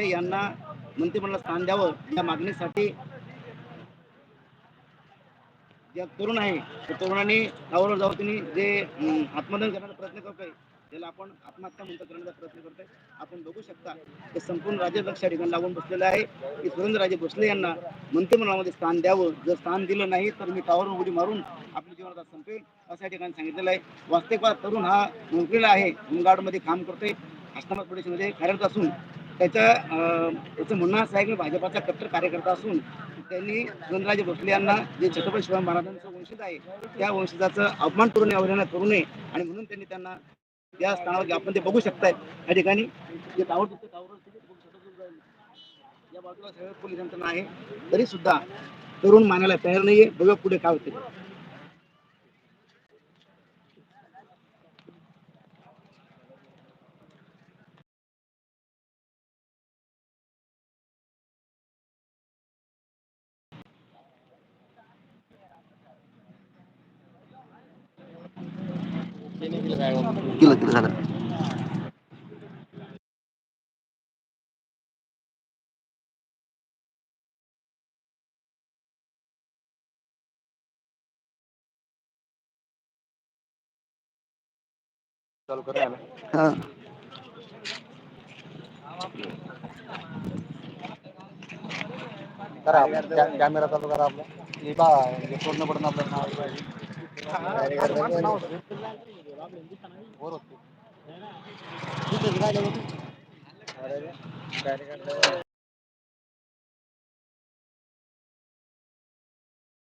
यांना मंत्रिमंडळात स्थान द्यावं या मागणीसाठी ज्या तरुण आहे त्या तरुणांनी गावावर जाऊ त्यांनी जे अं, आत्मदहन करण्याचा प्रयत्न करतोय त्याला आपण आत्महत्या म्हणता करण्याचा प्रयत्न करतोय आपण बघू शकता ते संपूर्ण राज्य लक्ष या लागून बसलेलं आहे. की सुरेंद्रराजे भोसले यांना मंत्रिमंडळामध्ये स्थान द्यावं. जर स्थान दिलं नाही तर मी टावर उडी मारून आपली जीवनात संपेल असं या ठिकाणी सांगितलेलं आहे. वास्तविक तरुण हा नोकरीला आहे होमगार्डमध्ये काम करतोय आश्रमात प्रदेशमध्ये कार्यरत असून त्याच्या याचं म्हणणं असं आहे की भाजपाचा कट्टर कार्यकर्ता असून त्यांनी धनराजे भोसले यांना जे छत्रपती शिवाजी महाराजांचं वंशज आहे त्या वंशजाचं अपमान करून अवहेलना करू नये आणि म्हणून त्यांनी त्यांना त्या स्थानावर आपण ते बघू शकताय. या ठिकाणी जे टावर दिसतं टावर या बाजूला सगळं पोलिसांचं आहे. तरी सुद्धा तरुण मानायला तयार नाहीये. बघा पुढे काय होते केलं केलं झालं चालू हा. करा कॅमेरा चालू करा आपला. हे बा पूर्ण पडून आपलं नाव पाहिजे. वर होते. अरे रे, कार्यकर्ता